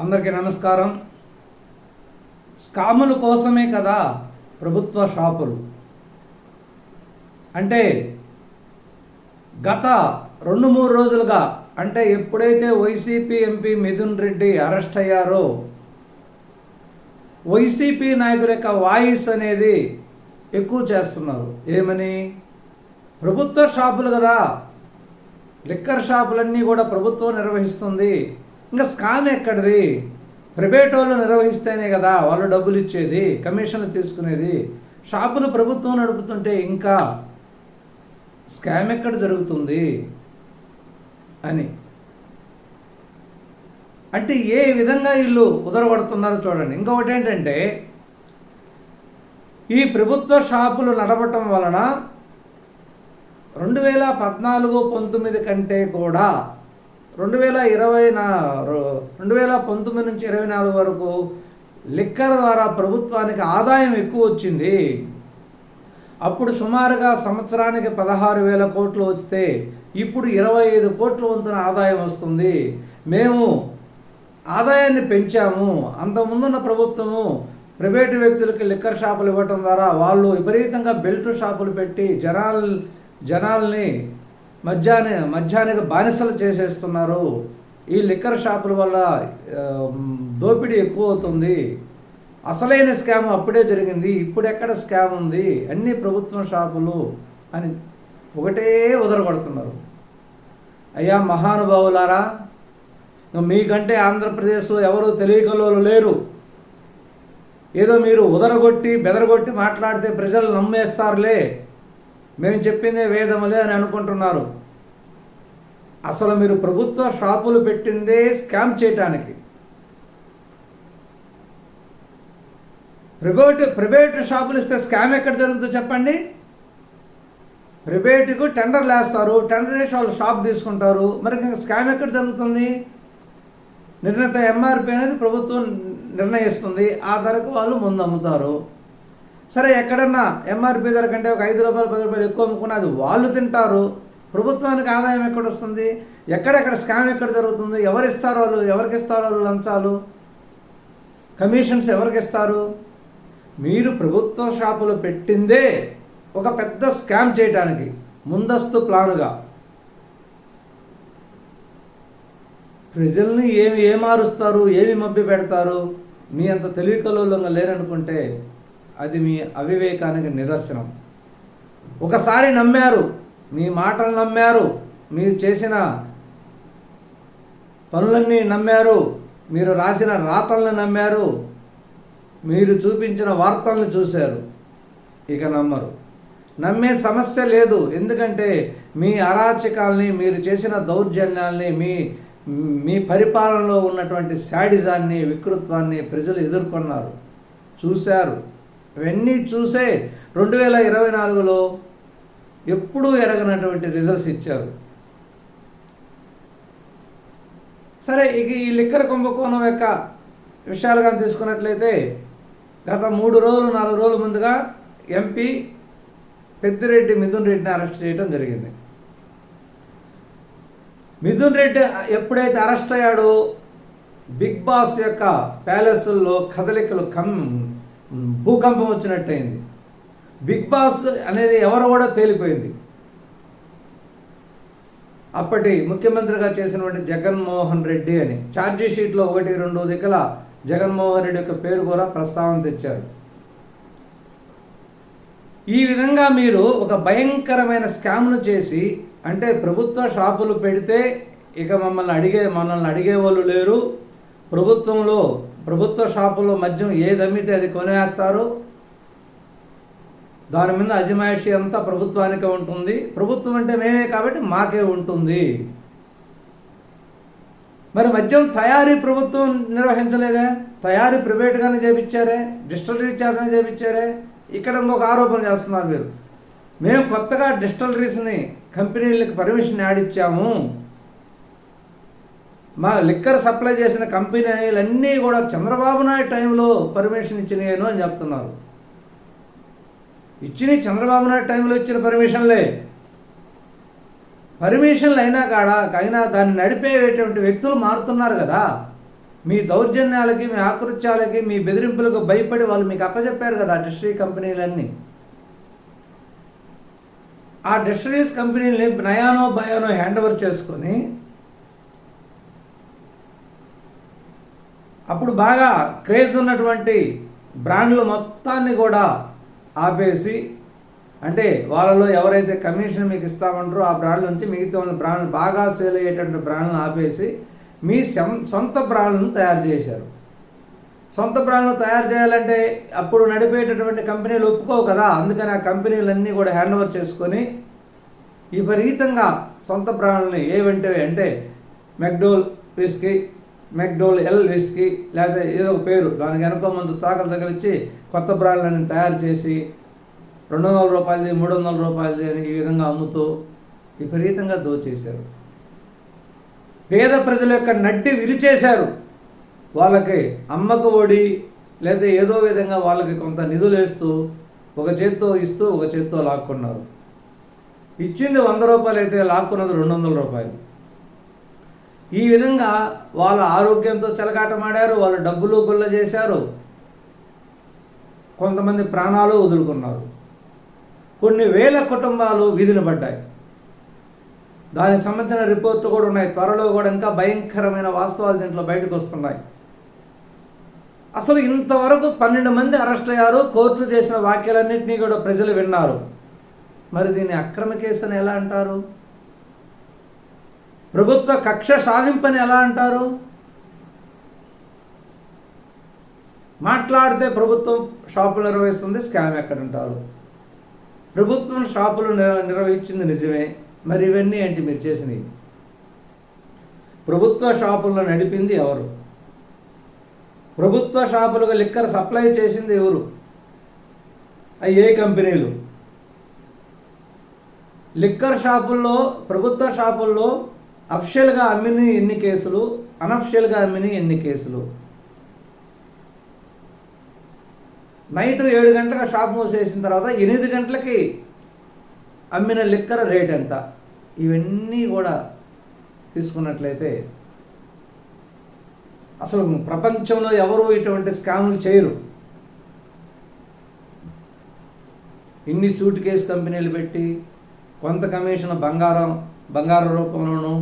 అందరికీ నమస్కారం. స్కాముల కోసమే కదా ప్రభుత్వ షాపులు. అంటే గత రెండు మూడు రోజులుగా అంటే ఎప్పుడైతే YCP MP Mithun Reddy arrest అయ్యారో వైసీపీ నాయకుల యొక్క వాయిస్ అనేది ఎక్కువ చేస్తున్నారు. ఏమని? ప్రభుత్వ షాపులు కదా. లిక్కర్ షాపులన్నీ కూడా ప్రభుత్వం నిర్వహిస్తుంది. ఇంకా స్కామ్ ఎక్కడిది? ప్రైవేట్ వాళ్ళు నిర్వహిస్తేనే కదా వాళ్ళు డబ్బులు ఇచ్చేది కమిషన్లు తీసుకునేది. షాపులు ప్రభుత్వం నడుపుతుంటే ఇంకా స్కామ్ ఎక్కడ జరుగుతుంది అని. అంటే ఏ విధంగా వీళ్ళు ఉదరగొడుతున్నారో చూడండి. ఇంకొకటి ఏంటంటే ఈ ప్రభుత్వ షాపులు నడవటం వలన రెండు వేల పద్నాలుగు పంతొమ్మిది కంటే కూడా రెండు వేల ఇరవై నా రెండు వేల పంతొమ్మిది నుంచి ఇరవై నాలుగు వరకు లిక్కర్ ద్వారా ప్రభుత్వానికి ఆదాయం ఎక్కువ వచ్చింది. అప్పుడు సుమారుగా సంవత్సరానికి పదహారు వేల కోట్లు వస్తే ఇప్పుడు ఇరవై ఐదు కోట్ల వంతున ఆదాయం వస్తుంది. మేము ఆదాయాన్ని పెంచాము. అంతకుముందున్న ప్రభుత్వము ప్రైవేటు వ్యక్తులకి లిక్కర్ షాపులు ఇవ్వటం ద్వారా వాళ్ళు విపరీతంగా బెల్ట్ షాపులు పెట్టి జనాల్ జనాల్ని మధ్యాహ్న మధ్యాహ్నానికి బానిసలు చేసేస్తున్నారు. ఈ లిక్కర్ షాపుల వల్ల దోపిడీ ఎక్కువ అవుతుంది అసలైన స్కామ్ అప్పుడే జరిగింది. ఇప్పుడు ఎక్కడ స్కామ్ ఉంది? అన్ని ప్రభుత్వ షాపులు అని ఒకటే ఉదరగొడుతున్నారు. అయ్యా మహానుభావులారా మీకంటే ఆంధ్రప్రదేశ్లో ఎవరు తెలియకలోలు లేరు. ఏదో మీరు ఉదరగొట్టి బెదరగొట్టి మాట్లాడితే ప్రజలు నమ్మేస్తారులే. మేము చెప్పిందే వేదములే అని అనుకుంటున్నారు. అసలు మీరు ప్రభుత్వ షాపులు పెట్టిందే స్కామ్ చేయటానికి. ప్రైవేట్ ప్రైవేట్ షాపులు ఇస్తే స్కామ్ ఎక్కడ జరుగుతుందో చెప్పండి? ప్రైవేటుకు టెండర్లు వేస్తారు టెండర్ వేసి వాళ్ళు షాప్ తీసుకుంటారు. మరి ఇంకా స్కామ్ ఎక్కడ జరుగుతుంది? నిర్ణీత ఎంఆర్పి అనేది ప్రభుత్వం నిర్ణయిస్తుంది. ఆ ధరకు వాళ్ళు ముందు అమ్ముతారు సరే ఎక్కడన్నా ఎంఆర్పి ధర కంటే ఒక ఐదు రూపాయలు పది రూపాయలు ఎక్కువ అమ్ముకున్నా అది వాళ్ళు తింటారు. ప్రభుత్వానికి ఆదాయం ఎక్కడ వస్తుంది? ఎక్కడెక్కడ స్కామ్ ఎక్కడ జరుగుతుంది? ఎవరిస్తారు వాళ్ళు? ఎవరికి ఇస్తారు వాళ్ళు లంచాలు? కమిషన్స్ ఎవరికి ఇస్తారు? మీరు ప్రభుత్వ షాపులు పెట్టిందే ఒక పెద్ద స్కామ్ చేయడానికి ముందస్తు ప్లానుగా. ప్రజల్ని ఏమి ఏమారుస్తారు? ఏమి మభ్య పెడతారు మీ అంత తెలివి తెలివికలోలంగా లేరనుకుంటే అది మీ అవివేకానికి నిదర్శనం. ఒకసారి నమ్మారు మీ మాటలు నమ్మారు మీరు చేసిన పనులన్నీ నమ్మారు మీరు రాసిన రాతలను నమ్మారు మీరు చూపించిన వార్తలను చూశారు ఇక నమ్మరు. నమ్మే సమస్య లేదు ఎందుకంటే మీ అరాచకాల్ని మీరు చేసిన దౌర్జన్యాల్ని మీ మీ పరిపాలనలో ఉన్నటువంటి శాడిజాన్ని వికృత్వాన్ని ప్రజలు ఎదుర్కొన్నారు చూశారు. ఇవన్నీ చూసే రెండు వేల ఇరవై నాలుగులో ఎప్పుడూ ఎరగనటువంటి రిజల్ట్స్ ఇచ్చారు. సరే ఇక ఈ లిక్కర్ కుంభకోణం యొక్క విషయాలు కానీ తీసుకున్నట్లయితే గత మూడు రోజులు నాలుగు రోజుల ముందుగా ఎంపీ పెద్దిరెడ్డి మిథున్ రెడ్డిని అరెస్ట్ చేయడం జరిగింది. మిథున్ రెడ్డి ఎప్పుడైతే అరెస్ట్ అయ్యాడో బిగ్ బాస్ యొక్క ప్యాలెస్లో కదలికలు కమ్ భూకంపం వచ్చినట్టయింది. బిగ్ బాస్ అనేది ఎవరు కూడా తేలిపోయింది. అప్పటి ముఖ్యమంత్రిగా చేసినటువంటి జగన్మోహన్ రెడ్డి అని ఛార్జీ షీట్లో ఒకటి రెండు దిక్కుల జగన్మోహన్ రెడ్డి యొక్క పేరు కూడా ప్రస్తావన తెచ్చారు. ఈ విధంగా మీరు ఒక భయంకరమైన స్కామ్ను చేసి అంటే ప్రభుత్వ షాపులు పెడితే ఇక మమ్మల్ని అడిగే మనల్ని అడిగే వాళ్ళు లేరు. ప్రభుత్వంలో ప్రభుత్వ షాపులో మద్యం ఏది అమ్మితే అది కొనేస్తారు. దాని మీద అజమాయిషి అంతా ప్రభుత్వానికే ఉంటుంది. ప్రభుత్వం అంటే మేమే కాబట్టి మాకే ఉంటుంది. మరి మద్యం తయారీ ప్రభుత్వం నిర్వహించలేదే? తయారీ ప్రైవేట్గానే చేపించారే? డిస్టలరీ చేతనే చేపించారే? ఇక్కడ ఇంకొక ఆరోపణ చేస్తున్నారు మీరు మేము కొత్తగా డిస్టలరీస్ని కంపెనీలకు పర్మిషన్ యాడ్ ఇచ్చాము. మా లిక్కర్ సప్లై చేసిన కంపెనీలన్నీ కూడా చంద్రబాబు నాయుడు టైంలో పర్మిషన్ ఇచ్చినాయను అని చెప్తున్నారు. ఇచ్చిన చంద్రబాబు నాయుడు టైంలో ఇచ్చిన పర్మిషన్లే పర్మిషన్లు అయినా కాడ అయినా దాన్ని నడిపేటువంటి వ్యక్తులు మారుతున్నారు కదా. మీ దౌర్జన్యాలకి మీ ఆకృత్యాలకి మీ బెదిరింపులకు భయపడి వాళ్ళు మీకు అప్పచెప్పారు కదా డిస్ట్రీ కంపెనీలన్నీ ఆ డిస్టరీస్ కంపెనీని నయానో భయానో హ్యాండ్ ఓవర్ చేసుకొని అప్పుడు బాగా క్రేజ్ ఉన్నటువంటి బ్రాండ్లు మొత్తాన్ని కూడా ఆపేసి అంటే వాళ్ళలో ఎవరైతే కమిషన్ మీకు ఇస్తామంటారో ఆ బ్రాండ్ నుంచి మిగతా ఉన్న బ్రాండ్ బాగా సేల్ అయ్యేటువంటి బ్రాండ్లను ఆపేసి మీ సొంత బ్రాండ్లను తయారు చేశారు. సొంత బ్రాండ్లు తయారు చేయాలంటే అప్పుడు నడిపేటటువంటి కంపెనీలు ఒప్పుకోవు కదా. అందుకని ఆ కంపెనీలన్నీ కూడా హ్యాండ్ ఓవర్ చేసుకొని విపరీతంగా సొంత బ్రాండ్ని ఏవంటే అంటే McDowell whisky McDowell L whisky లేకపోతే ఏదో ఒక పేరు. దానికి వెనక ముందు తాకలు తగిలించి కొత్త బ్రాండ్లను తయారు చేసి రెండు వందల రూపాయలది మూడు వందల రూపాయలది అని ఈ విధంగా అమ్ముతూ విపరీతంగా దోచేశారు. పేద ప్రజల యొక్క నడ్డి విరిచేశారు. వాళ్ళకి అమ్మకు ఒడి లేదా ఏదో విధంగా వాళ్ళకి కొంత నిధులు వేస్తూ ఒక చేత్తో ఇస్తూ ఒక చేత్తో లాక్కున్నారు. ఇచ్చింది వంద రూపాయలు అయితే లాక్కున్నది రెండు వందల రూపాయలు. ఈ విధంగా వాళ్ళ ఆరోగ్యంతో చెలకాటమాడారు వాళ్ళు డబ్బులు గుల్ల చేశారు. కొంతమంది ప్రాణాలు వదులుకున్నారు. కొన్ని వేల కుటుంబాలు వీధిన పడ్డాయి. దానికి సంబంధించిన రిపోర్ట్లు కూడా ఉన్నాయి. త్వరలో కూడా ఇంకా భయంకరమైన వాస్తవాలు దీంట్లో బయటకు వస్తున్నాయి. అసలు ఇంతవరకు పన్నెండు మంది అరెస్ట్ అయ్యారు. కోర్టు చేసిన వ్యాఖ్యలన్నింటినీ కూడా ప్రజలు విన్నారు. మరి దీన్ని అక్రమ కేసు అని ఎలా అంటారు? ప్రభుత్వ కక్ష సాధింపని ఎలా అంటారు? మాట్లాడితే ప్రభుత్వం షాపులు నిర్వహిస్తుంది స్కామ్ ఎక్కడ ఉంటారు ప్రభుత్వం షాపులు నిర్వహించింది నిజమే మరి ఇవన్నీ ఏంటి మీరు చేసినవి? ప్రభుత్వ షాపులను నడిపింది ఎవరు? ప్రభుత్వ షాపులకు లిక్కర్ సప్లై చేసింది ఎవరు? అవి ఏ కంపెనీలు. లిక్కర్ షాపుల్లో ప్రభుత్వ షాపుల్లో అఫిషియల్గా అమ్మిన ఎన్ని కేసులు? అనఫిషియల్గా అమ్మిన ఎన్ని కేసులు? నైట్ ఏడు గంటలకు షాప్ మూసేసిన తర్వాత ఎనిమిది గంటలకి అమ్మిన లిక్కర్ రేట్ ఎంత? ఇవన్నీ కూడా తీసుకున్నట్లయితే అసలు ప్రపంచంలో ఎవరు ఇటువంటి స్కాములు చేయరు. ఇన్ని సూట్ కేసు కంపెనీలు పెట్టి కొంత కమిషన్ బంగారం బంగారు రూపంలోనూ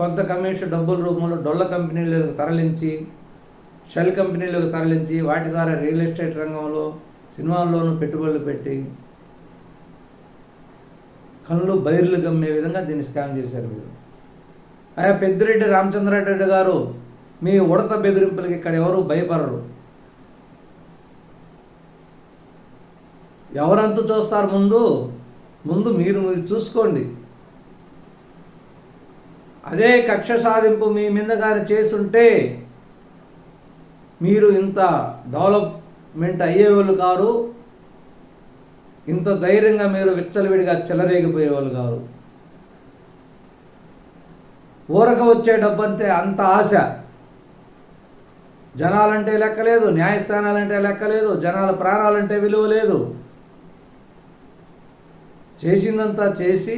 కొంత కమిషన్ డబ్బుల రూపంలో డొల్ల కంపెనీలకు తరలించి షెల్ కంపెనీలకు తరలించి వాటి ద్వారా రియల్ ఎస్టేట్ రంగంలో సినిమాల్లోనూ పెట్టుబడులు పెట్టి కళ్ళు బైర్లు గమ్మే విధంగా దీన్ని స్కామ్ చేశారు మీరు. ఆయా పెద్దిరెడ్డి రామచంద్రారెడ్డి గారు మీ ఉడత బెదిరింపులకి ఇక్కడ ఎవరు భయపడరు. ఎవరంత చూస్తారు ముందు? ముందు మీరు మీరు చూసుకోండి. అదే కక్ష సాధింపు మీ మీద కానీ చేసుంటే మీరు ఇంత డెవలప్మెంట్ అయ్యేవాళ్ళు కారు ఇంత ధైర్యంగా మీరు విచ్చలవిడిగా చెలరేగిపోయేవాళ్ళు కారు. ఊరక వచ్చే డబ్బంతే అంత ఆశ. జనాలంటే లెక్కలేదు న్యాయస్థానాలంటే లెక్కలేదు జనాల ప్రాణాలంటే విలువ లేదు. చేసిందంతా చేసి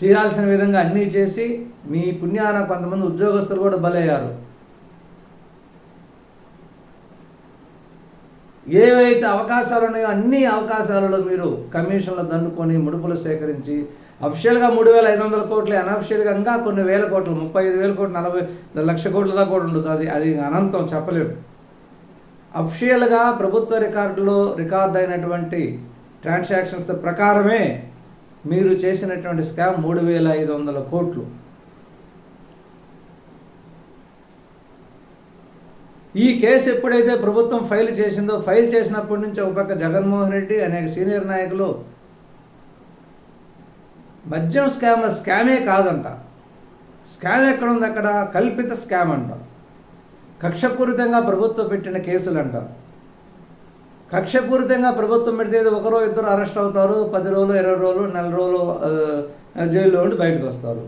చేయాల్సిన విధంగా అన్నీ చేసి మీ పుణ్యాన కొంతమంది ఉద్యోగస్తులు కూడా బలయ్యారు. ఏవైతే అవకాశాలు ఉన్నాయో అన్ని అవకాశాలలో మీరు కమిషన్లు దండుకొని ముడుపులు సేకరించి అఫిషియల్గా మూడు వేల ఐదు వందల కోట్లు అనఫిషియల్గా ఇంకా కొన్ని వేల కోట్లు ముప్పై ఐదు వేల కోట్లు నలభై లక్ష కోట్ల దాకా కూడా ఉండదు అది అది అనంతం చెప్పలేము. అఫిషియల్గా ప్రభుత్వ రికార్డులో రికార్డ్ అయినటువంటి ట్రాన్సాక్షన్స్ ప్రకారమే మీరు చేసినటువంటి స్కామ్ మూడు వేల ఐదు వందల కోట్లు. ఈ కేసు ఎప్పుడైతే ప్రభుత్వం ఫైల్ చేసిందో ఫైల్ చేసినప్పటి నుంచి ఒక పక్క జగన్మోహన్ రెడ్డి అనేక సీనియర్ నాయకులు మద్యం స్కామ్ స్కామే కాదంట. స్కామ్ ఎక్కడ ఉంది అక్కడ కల్పిత స్కామ్ అంట. కక్షపూరితంగా ప్రభుత్వం పెట్టిన కేసులు అంటారు కక్షపూరితంగా ప్రభుత్వం పెడితే ఒకరో ఇద్దరు అరెస్ట్ అవుతారు పది రోజులు ఇరవై రోజులు నెల రోజులు జైల్లో ఉండి బయటకు వస్తారు.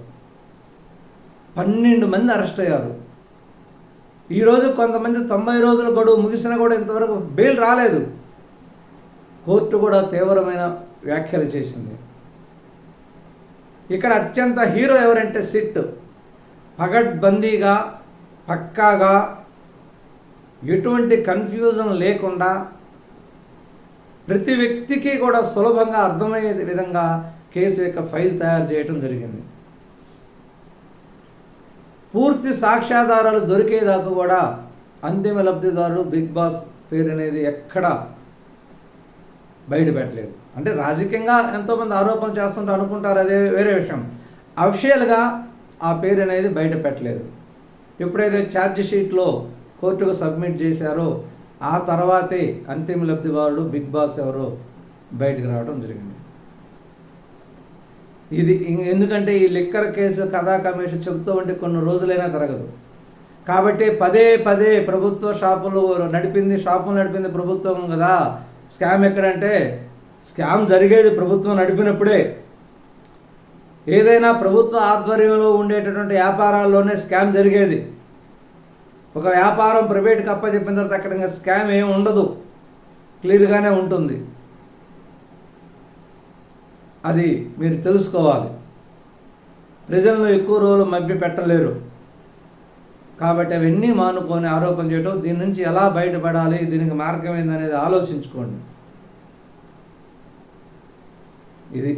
పన్నెండు మంది అరెస్ట్ అయ్యారు. ఈరోజు కొంతమంది తొంభై రోజుల గడువు ముగిసినా కూడా ఇంతవరకు బెయిల్ రాలేదు. కోర్టు కూడా తీవ్రమైన వ్యాఖ్యలు చేసింది. ఇక్కడ అత్యంత హీరో ఎవరంటే సిట్. పగడ్బందీగా పక్కాగా ఎటువంటి కన్ఫ్యూజన్ లేకుండా ప్రతి వ్యక్తికి కూడా సులభంగా అర్థమయ్యే విధంగా కేసు యొక్క ఫైల్ తయారు చేయటం జరిగింది. పూర్తి సాక్ష్యాధారాలు దొరికేదాకా కూడా అంతిమ లబ్ధిదారుడు బిగ్ బాస్ పేరు అనేది ఎక్కడ బయటపెట్టలేదు. అంటే రాజకీయంగా ఎంతోమంది ఆరోపణలు చేస్తుంటారు అనుకుంటారు అదే వేరే విషయం. అఫిషియల్గా ఆ పేరు అనేది బయట పెట్టలేదు ఎప్పుడైతే ఛార్జ్ షీట్లో కోర్టుకు సబ్మిట్ చేశారో ఆ తర్వాతే అంతిమ లబ్ధిదారుడు బిగ్ బాస్ ఎవరో బయటకు రావడం జరిగింది. ఇది ఎందుకంటే ఈ లిక్కర్ కేసు కథా కమిషన్ చెబుతూ ఉంటే కొన్ని రోజులైనా తరగదు కాబట్టి పదే పదే ప్రభుత్వ షాపులు నడిపింది షాపులు నడిపింది ప్రభుత్వం కదా. స్కామ్ ఎక్కడంటే స్కామ్ జరిగేది ప్రభుత్వం నడిపినప్పుడే. ఏదైనా ప్రభుత్వ ఆధ్వర్యంలో ఉండేటటువంటి వ్యాపారాల్లోనే స్కామ్ జరిగేది. ఒక వ్యాపారం ప్రైవేట్కి అప్పచెప్పిన తర్వాత అక్కడ ఇంకా స్కామ్ ఏమి ఉండదు. క్లియర్గానే ఉంటుంది. అది మీరు తెలుసుకోవాలి. ప్రజలను ఎక్కువ రోజులు మభ్య పెట్టలేరు. కాబట్టి అవన్నీ మానుకొని ఆరోపణ చేయడం దీని నుంచి ఎలా బయటపడాలి దీనికి మార్గం ఏందనేది ఆలోచించుకోండి. ఇది